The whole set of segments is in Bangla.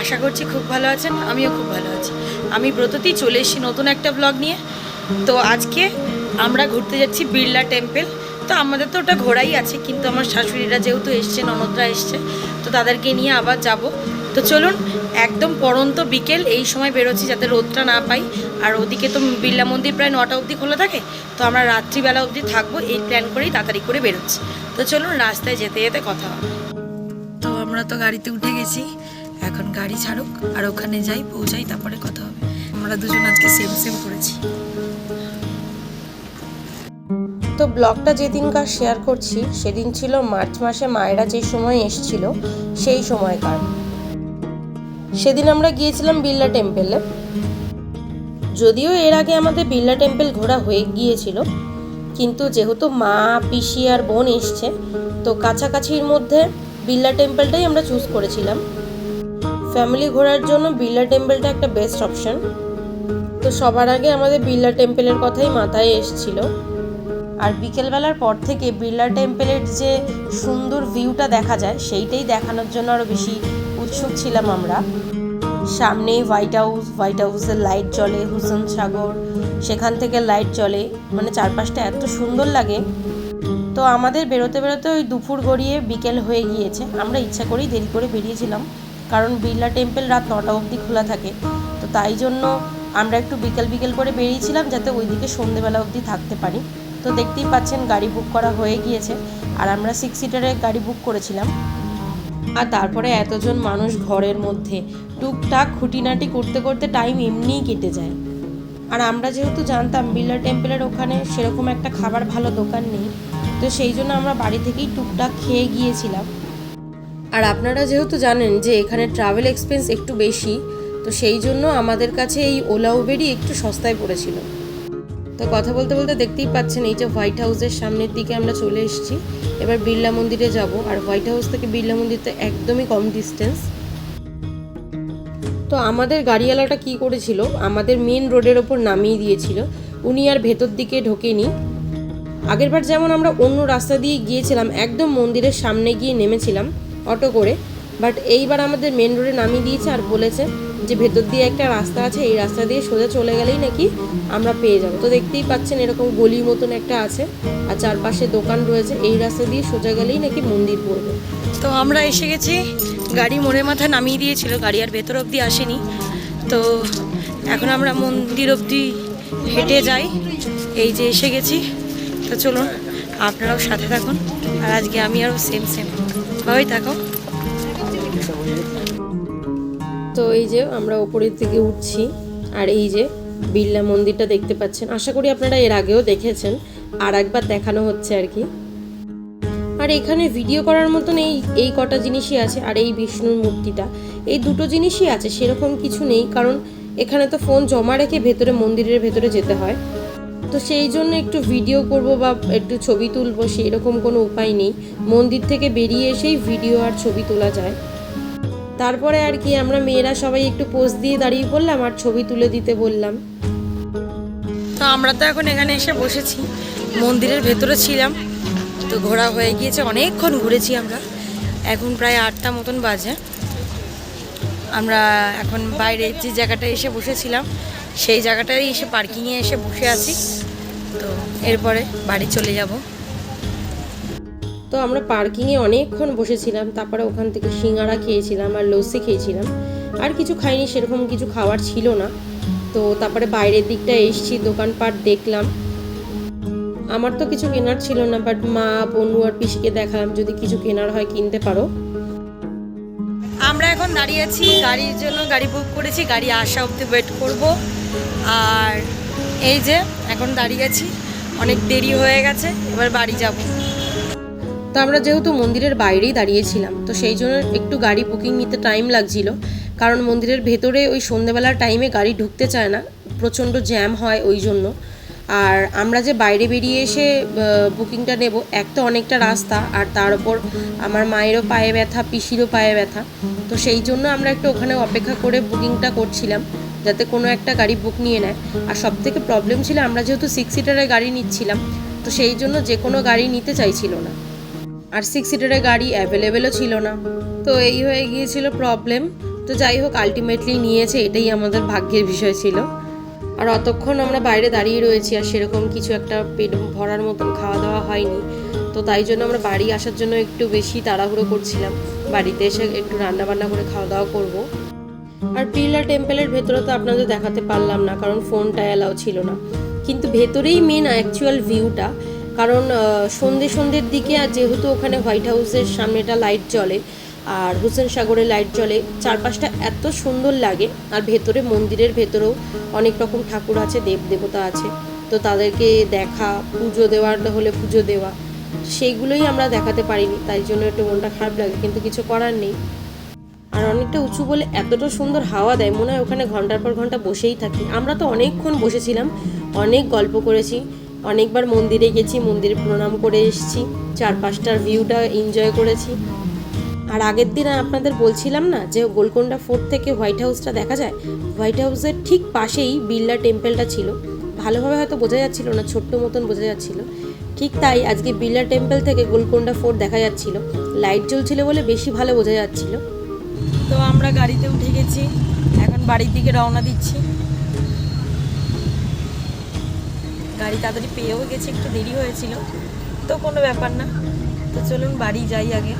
আশা করছি খুব ভালো আছেন, আমিও খুব ভালো আছি। আমি ব্রততেই চলে এসেছি নতুন একটা ব্লগ নিয়ে। তো আজকে আমরা ঘুরতে যাচ্ছি বিড়লা টেম্পেল তো আমাদের তো ওটা ঘোরাই আছে, কিন্তু আমার শাশুড়িরা যেহেতু এসছে, ননদরা এসছে, তো তাদেরকে নিয়ে আবার যাব। তো চলুন, একদম পরন্ত বিকেল, এই সময় বেরোচ্ছি যাতে রোদটা না পাই। আর ওদিকে তো বিড়লা মন্দির প্রায় নটা অবধি খোলা থাকে, তো আমরা রাত্রিবেলা অবধি থাকব, এই প্ল্যান করেই তাড়াতাড়ি করে বেরোচ্ছি। তো চলুন, রাস্তায় যেতে যেতে কথা হবে। তো আমরা তো গাড়িতে উঠে গেছি। এখন গাড়ি ছাড়ুক আর ওখানে যাই, পৌঁছাই, তারপরে কথা হবে। আমরা দুজন আজকে সেম সেম করেছি। তো ব্লগটা যেদিনকার শেয়ার করছি, সেদিন ছিল মার্চ মাসে মায়েরা যে সময় এসছিল, সেই সময়কার। সেদিন আমরা গিয়েছিলাম বিড়লা টেম্পেলে যদিও এর আগে আমাদের বিড়লা টেম্পল ঘোরা হয়ে গিয়েছিল, কিন্তু যেহেতু মা, পিসি আর বোন এসছে, তো কাছাকাছির মধ্যে বিড়লা টেম্পলটাই আমরা চুজ করেছিলাম। ফ্যামিলি ঘোরার জন্য বিড়লা টেম্পলটা একটা বেস্ট অপশন তো সবার আগে আমাদের বিড়লা টেম্পলের কথাই মাথায় এসছিল। আর বিকেলবেলার পর থেকে বিড়লা টেম্পলের যে সুন্দর ভিউটা দেখা যায়, সেইটাই দেখানোর জন্য আরও বেশি উৎসুক ছিলাম আমরা। সামনেই হোয়াইট হাউস হোয়াইট হাউসের লাইট জ্বলে হুসেন সাগর সেখান থেকে লাইট জ্বলে মানে চারপাশটা এত সুন্দর লাগে। তো আমাদের বেরোতে বেরোতে ওই দুপুর গড়িয়ে বিকেল হয়ে গিয়েছে। আমরা ইচ্ছা করেই দেরি করে বেরিয়েছিলাম। কারণ বিড়লা টেম্পল রাত নটা অবধি খোলা থাকে। তো তাই জন্য আমরা একটু বিকেল বিকেল করে বেরিয়েছিলাম যাতে ওইদিকে সন্ধেবেলা অবধি থাকতে পারি। তো দেখতেই পাচ্ছেন গাড়ি বুক করা হয়ে গিয়েছে। আর আমরা সিক্স সিটারে গাড়ি বুক করেছিলাম। আর তারপরে এতজন মানুষ ঘরের মধ্যে। টুকটাক খুঁটিনাটি করতে করতে টাইম এমনিই কেটে যায়। আর আমরা যেহেতু জানতাম বিড়লা টেম্পলের ওখানে সেরকম একটা খাবার ভালো দোকান নেই, তো সেই জন্য আমরা বাড়ি থেকেই টুকটাক খেয়ে গিয়েছিলাম। আর আপনারা যেহেতু জানেন যে এখানে ট্রাভেল এক্সপেন্স একটু বেশি, তো সেই জন্য আমাদের কাছে এই ওলা উবেরই একটু সস্তায় পড়েছিল। তো কথা বলতে বলতে দেখতেই পাচ্ছেন এই যে হোয়াইট হাউসের সামনের দিকে আমরা চলে এসেছি। এবার বিড়লা মন্দিরে যাব, আর হোয়াইট হাউস থেকে বিড়লা মন্দির তো একদমই কম ডিস্টেন্স তো আমাদের গাড়িওয়ালাটা কি করেছিল, আমাদের মেন রোডের ওপর নামিয়ে দিয়েছিল। উনি আর ভেতর দিকে ঢোকেনি। আগেরবার যেমন আমরা অন্য রাস্তা দিয়ে গিয়েছিলাম, একদম মন্দিরের সামনে গিয়ে নেমেছিলাম। অটো করে। বাট এইবার আমাদের মেন রোডে নামিয়ে দিয়েছে আর বলেছে যে ভেতর দিয়ে একটা রাস্তা আছে, এই রাস্তা দিয়ে সোজা চলে গেলেই নাকি আমরা পেয়ে যাব। তো দেখতেই পাচ্ছেন এরকম গলি মতন একটা আছে আর চারপাশে দোকান রয়েছে, এই রাস্তা দিয়ে সোজা গেলেই নাকি মন্দির পড়বে। তো আমরা এসে গেছি, গাড়ি মোড়ের মাথায় নামিয়ে দিয়েছিল, গাড়ি আর ভেতর অবধি আসেনি। তো এখন আমরা মন্দির অবধি হেঁটে যাই, এই যে এসে গেছি। তো চলুন, আপনারাও সাথে থাকুন, আর আজকে আমি আরও সেম সেম থাকো তো এই যে আমরা ওপরের দিকে উঠছি, আর এই যে বিড়লা মন্দিরটা দেখতে পাচ্ছেন। আশা করি আপনারা এর আগেও দেখেছেন, আর একবার দেখানো হচ্ছে আর কি। আর এখানে ভিডিও করার মতন এই এই কটা জিনিসই আছে, আর এই বিষ্ণুর মূর্তিটা। এই দুটো জিনিসই আছে, সেরকম কিছু নেই, কারণ এখানে তো ফোন জমা রেখে ভেতরে মন্দিরের ভেতরে যেতে হয়। তো সেই জন্য একটু ভিডিও করব বা একটু ছবি তুলবো সেই রকম কোনো উপায় নেই। মন্দির থেকে বেরিয়ে এসেই ভিডিও আর ছবি তোলা যায়। তারপরে আর কি, আমরা মেয়েরা সবাই একটু পোজ দিয়ে দাঁড়িয়ে পড়লাম আর ছবি তুলে দিতে বললাম। তো আমরা তো এখন এখানে এসে বসেছি। মন্দিরের ভেতরে ছিলাম। তো ঘোরা হয়ে গিয়েছে, অনেকক্ষণ ঘুরেছি আমরা। এখন প্রায় আটটা মতন বাজে। আমরা এখন বাইরে যে জায়গাটায় এসে বসেছিলাম সেই জায়গাটায় এসে পার্কিংয়ে এসে বসে আছি। তো এরপরে বাড়ি চলে যাব। তো আমরা পার্কিংয়ে অনেকক্ষণ বসেছিলাম তারপরে ওখান থেকে সিঙ্গারা খেয়েছিলাম আর লস্যি খেয়েছিলাম। আর কিছু খাইনি সেরকম কিছু খাওয়ার ছিল না। তো তারপরে বাইরের দিকটা এসছি দোকানপাট দেখলাম। আমার তো কিছু কেনার ছিল না বাট মা বনু আর পিসিকে দেখালাম যদি কিছু কেনার হয় কিনতে পারো। আমরা এখন দাঁড়িয়ে আছি গাড়ির জন্য গাড়ি বুক করেছি গাড়ি আসা অবধি ওয়েট করব। আর এই যে, এখন দাঁড়িয়ে আছি। অনেক দেরি হয়ে গেছে, এবার বাড়ি যাব। তো আমরা যেহেতু মন্দিরের বাইরেই দাঁড়িয়েছিলাম, তো সেই জন্য একটু গাড়ি বুকিং নিতে টাইম লাগছিল। কারণ মন্দিরের ভেতরে ওই সন্ধেবেলার টাইমে গাড়ি ঢুকতে চায় না, প্রচণ্ড জ্যাম হয় ওই জন্য। আর আমরা যে বাইরে বেরিয়ে এসে বুকিংটা নেব, এক তো অনেকটা রাস্তা, আর তার ওপর আমার মায়েরও পায়ে ব্যথা, পিসিরও পায়ে ব্যথা। তো সেই জন্য আমরা একটু ওখানে অপেক্ষা করে বুকিংটা করছিলাম। যাতে কোনো একটা গাড়ি বুক নিয়ে নেয়। আর সব থেকে প্রবলেম ছিল আমরা যেহেতু সিক্স সিটারের গাড়ি নিচ্ছিলাম, তো সেই জন্য যে কোনো গাড়ি নিতে চাইছিল না। আর সিক্স সিটারের গাড়ি অ্যাভেলেবেলও ছিল না। তো এই হয়ে গিয়েছিল প্রবলেম তো যাই হোক আলটিমেটলি নিয়েছে, এটাই আমাদের ভাগ্যের বিষয় ছিল। আর অতক্ষণ আমরা বাইরে দাঁড়িয়ে রয়েছি, আর সেরকম কিছু একটা পেট ভরার মতন খাওয়া দাওয়া হয়নি। তো তাই জন্য আমরা বাড়ি আসার জন্য একটু বেশি তাড়াহুড়ো করছিলাম। বাড়িতে এসে একটু রান্না বান্না করে খাওয়া দাওয়া করব। আর বিড়লা টেম্পলের ভেতরে তো আপনাদের দেখাতে পারলাম না, কারণ ফোনটা অ্যালাও ছিল না। কিন্তু ভেতরেই মেন অ্যাকচুয়াল ভিউটা কারণ সন্ধে সন্ধ্যের দিকে আর যেহেতু ওখানে হোয়াইট হাউসের সামনেটা লাইট জ্বলে, আর হুসেন সাগরে লাইট জ্বলে, চারপাশটা এত সুন্দর লাগে, আর ভেতরে মন্দিরের ভেতরেও অনেক রকম ঠাকুর আছে, দেব দেবতা আছে, তো তাদেরকে দেখা, পুজো দেওয়ার হলে পুজো দেওয়া, সেইগুলোই আমরা দেখাতে পারিনি, তাই জন্য একটু মনটা খারাপ লাগে, কিন্তু কিছু করার নেই। আর অনেকটা উঁচু বলে এতটা সুন্দর হাওয়া দেয়, মনে হয় ওখানে ঘণ্টার পর ঘণ্টা বসেই থাকি। আমরা তো অনেকক্ষণ বসেছিলাম, অনেক গল্প করেছি, অনেকবার মন্দিরে গেছি, মন্দিরে প্রণাম করে এসেছি, চারপাশটার ভিউটা এনজয় করেছি। আর আগের দিন আপনাদের বলছিলাম না যে গোলকোন্ডা ফোর্ট থেকে হোয়াইট হাউসটা দেখা যায়? হোয়াইট হাউসের ঠিক পাশেই বিড়লা টেম্পলটা ছিল। ভালোভাবে হয়তো বোঝা যাচ্ছিল না, ছোট্ট মতন বোঝা যাচ্ছিল। ঠিক তাই আজকে বিড়লা টেম্পল থেকে গোলকোন্ডা ফোর্ট দেখা যাচ্ছিল। লাইট জ্বলছিল বলে বেশি ভালো বোঝা যাচ্ছিল। তো আমরা গাড়িতে উঠে গেছি। এখন বাড়ির দিকে রওনা দিচ্ছি। গাড়ি তাড়াতাড়ি পেয়েও গেছে, একটু দেরি হয়েছিল। তো কোনো ব্যাপার না। তো চলুন বাড়ি যাই আগে।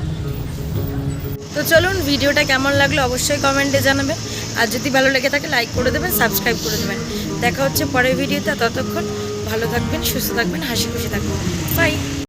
তো চলুন, ভিডিওটা কেমন লাগল অবশ্যই কমেন্টে জানাবেন। আর যদি ভালো লেগে থাকে, লাইক করে দেবেন, সাবস্ক্রাইব করে দেবেন। দেখা হচ্ছে পরের ভিডিওতে। ততক্ষণ ভালো থাকবেন, সুস্থ থাকবেন, হাসি খুশি থাকবেন। বাই।